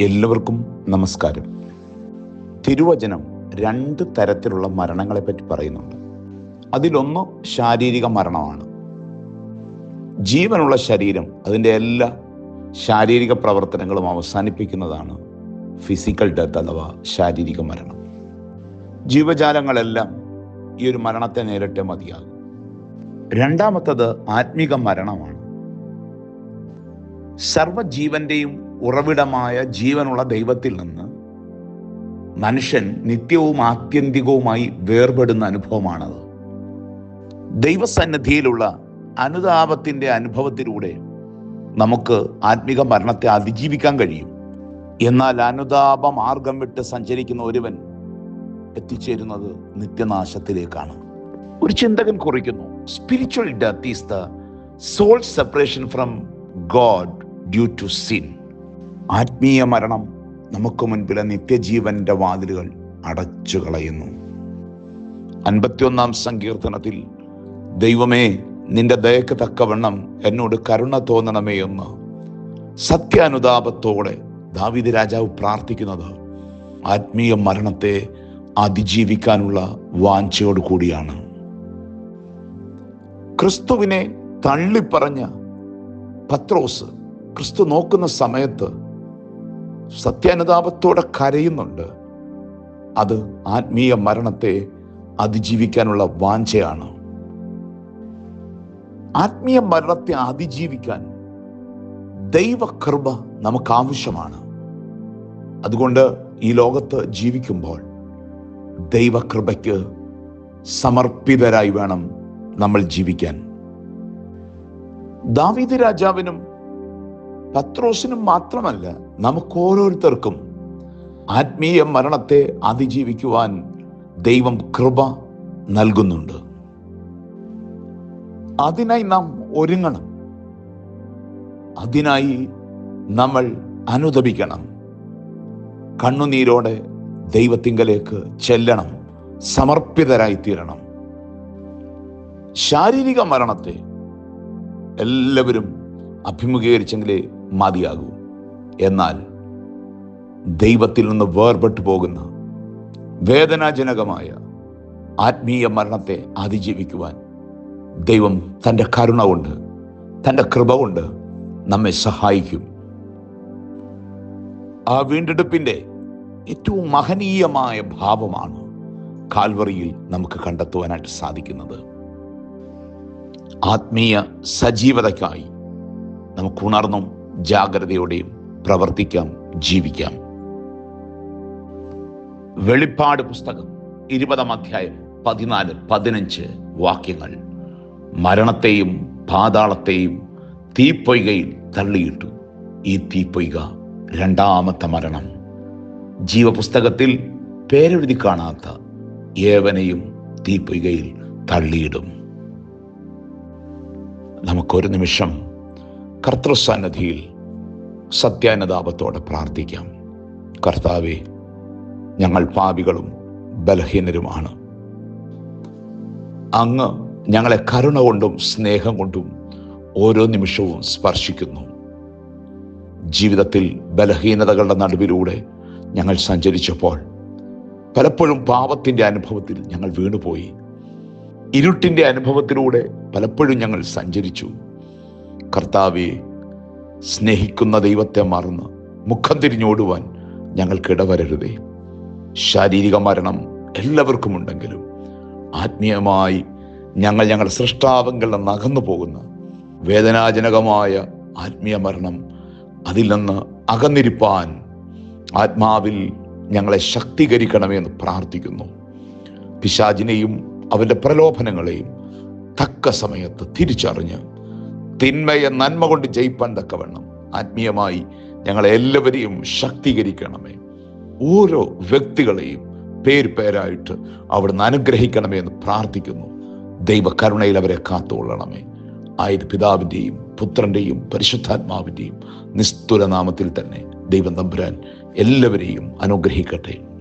എല്ലാവർക്കും നമസ്കാരം. തിരുവചനം രണ്ട് തരത്തിലുള്ള മരണങ്ങളെ പറ്റി പറയുന്നുണ്ട്. അതിലൊന്ന് ശാരീരിക മരണമാണ്. ജീവനുള്ള ശരീരം അതിന്റെ എല്ലാ ശാരീരിക പ്രവർത്തനങ്ങളും അവസാനിപ്പിക്കുന്നതാണ് ഫിസിക്കൽ ഡെത്ത് അഥവാ ശാരീരിക മരണം. ജീവജാലങ്ങളെല്ലാം ഈ ഒരു മരണത്തെ നേരിട്ടേ മതിയാകും. രണ്ടാമത്തത് ആത്മീക മരണമാണ്. സർവജീവന്റെയും ഉറവിടമായ ജീവനുള്ള ദൈവത്തിൽ നിന്ന് മനുഷ്യൻ നിത്യവും ആത്യന്തികവുമായി വേർപെടുന്ന അനുഭവമാണത്. ദൈവസന്നിധിയിലുള്ള അനുതാപത്തിന്റെ അനുഭവത്തിലൂടെ നമുക്ക് ആത്മിക മരണത്തെ അതിജീവിക്കാൻ കഴിയും. എന്നാൽ അനുതാപ മാർഗം വിട്ട് സഞ്ചരിക്കുന്ന ഒരുവൻ എത്തിച്ചേരുന്നത് നിത്യനാശത്തിലേക്കാണ്. ഒരു ചിന്തകൻ കുറിക്കുന്നു spiritual death is the soul separation from god due to sin ആത്മീയ മരണം നമുക്ക് മുൻപിലെ നിത്യജീവന്റെ വാതിലുകൾ അടച്ചു കളയുന്നു അൻപത്തിയൊന്നാം സങ്കീർത്തനത്തിൽ ദൈവമേ നിന്റെ ദയക്ക് തക്കവണ്ണം എന്നോട് കരുണ തോന്നണമേ എന്ന് സത്യാനുതാപത്തോടെ ദാവിദ് രാജാവ് പ്രാർത്ഥിക്കുന്നത് ആത്മീയ മരണത്തെ അതിജീവിക്കാനുള്ള വാഞ്ചയോട് കൂടിയാണ്. ക്രിസ്തുവിനെ തള്ളിപ്പറഞ്ഞ പത്രോസ് ക്രിസ്തു നോക്കുന്ന സമയത്ത് സത്യാനുതാപത്തോടെ കരയുന്നുണ്ട്. അത് ആത്മീയ മരണത്തെ അതിജീവിക്കാനുള്ള വാഞ്ചയാണ്. ആത്മീയ മരണത്തെ അതിജീവിക്കാൻ ദൈവകൃപ നമുക്ക് ആവശ്യമാണ് അതുകൊണ്ട് ഈ ലോകത്ത് ജീവിക്കുമ്പോൾ ദൈവകൃപയ്ക്ക് സമർപ്പിതരായി വേണം നമ്മൾ ജീവിക്കാൻ. ദാവീദ് രാജാവിനും പത്രോസിനും മാത്രമല്ല നമുക്ക് ഓരോരുത്തർക്കും ആത്മീയ മരണത്തെ അതിജീവിക്കുവാൻ ദൈവം കൃപ നൽകുന്നുണ്ട്. അതിനായി നാം ഒരുങ്ങണം. അതിനായി നമ്മൾ അനുദപിക്കണം. കണ്ണുനീരോടെ ദൈവത്തിങ്കലേക്ക് ചെല്ലണം. സമർപ്പിതരായി തീരണം ശാരീരിക മരണത്തെ എല്ലാവരും അഭിമുഖീകരിച്ചെങ്കിലേ മതിയാകൂ. എന്നാൽ ദൈവത്തിൽ നിന്ന് വേർപെട്ടു പോകുന്ന വേദനാജനകമായ ആത്മീയ മരണത്തെ അതിജീവിക്കുവാൻ ദൈവം തന്റെ കരുണ കൊണ്ട് തന്റെ കൃപ കൊണ്ട് നമ്മെ സഹായിക്കും. ആ വീണ്ടെടുപ്പിന്റെ ഏറ്റവും മഹനീയമായ ഭാവമാണ് കാൽവറിയിൽ നമുക്ക് കണ്ടെത്തുവാനായിട്ട് സാധിക്കുന്നത്. ആത്മീയ സജീവതയ്ക്കായി നമുക്ക് ഉണർന്നും ജാഗ്രതയോടെയും പ്രവർത്തിക്കാം ജീവിക്കാം. വെളിപ്പാട് പുസ്തകം ഇരുപതാം അധ്യായം പതിനാല് പതിനഞ്ച് വാക്യങ്ങൾ. മരണത്തെയും പാതാളത്തെയും തീപ്പൊയ്കയിൽ തള്ളിയിട്ടു. ഈ തീപ്പൊയ്ക രണ്ടാമത്തെ മരണം. ജീവപുസ്തകത്തിൽ പേരെഴുതി കാണാത്ത ഏവനെയും തീപ്പൊയ്കയിൽ തള്ളിയിടും. നമുക്കൊരു നിമിഷം കർത്തൃസന്നധിയിൽ സത്യാനുതാപത്തോടെ പ്രാർത്ഥിക്കാം. കർത്താവെ ഞങ്ങൾ പാപികളും ബലഹീനരുമാണ്. അങ്ങ് ഞങ്ങളെ കരുണ കൊണ്ടും സ്നേഹം കൊണ്ടും ഓരോ നിമിഷവും സ്പർശിക്കുന്നു. ജീവിതത്തിൽ ബലഹീനതകളുടെ നടുവിലൂടെ ഞങ്ങൾ സഞ്ചരിച്ചപ്പോൾ പലപ്പോഴും പാപത്തിന്റെ അനുഭവത്തിൽ ഞങ്ങൾ വീണുപോയി. ഇരുട്ടിന്റെ അനുഭവത്തിലൂടെ പലപ്പോഴും ഞങ്ങൾ സഞ്ചരിച്ചു. കർത്താവെ സ്നേഹിക്കുന്ന ദൈവത്തെ മറന്ന് മുഖം തിരിഞ്ഞോടുവാൻ ഞങ്ങൾക്ക് ഇടവരരുതേ. ശാരീരിക മരണം എല്ലാവർക്കും ഉണ്ടെങ്കിലും ആത്മീയമായി ഞങ്ങൾ ഞങ്ങളുടെ സൃഷ്ടാവങ്ങളിൽ നിന്ന് അകന്നു പോകുന്ന വേദനാജനകമായ ആത്മീയ മരണം അതിൽ നിന്ന് അകന്നിരിപ്പാൻ ആത്മാവിൽ ഞങ്ങളെ ശക്തീകരിക്കണമെന്ന് പ്രാർത്ഥിക്കുന്നു. പിശാചിനെയും അവന്റെ പ്രലോഭനങ്ങളെയും തക്ക സമയത്ത് തിരിച്ചറിഞ്ഞ് തിന്മയെ നന്മ കൊണ്ട് ജയിപ്പാൻ തക്കവണ്ണം. ആത്മീയമായി ഞങ്ങളെ എല്ലാവരെയും ശക്തീകരിക്കണമേ. ഓരോ വ്യക്തികളെയും പേര് പേരായിട്ട് അവിടുന്ന് അനുഗ്രഹിക്കണമേ എന്ന് പ്രാർത്ഥിക്കുന്നു. ദൈവകരുണയിൽ അവരെ കാത്തുകൊള്ളണമേ. ആയത് പിതാവിന്റെയും പുത്രന്റെയും പരിശുദ്ധാത്മാവിന്റെയും നിസ്തുല നാമത്തിൽ തന്നെ ദൈവം തമ്പുരാൻ എല്ലാവരെയും അനുഗ്രഹിക്കട്ടെ.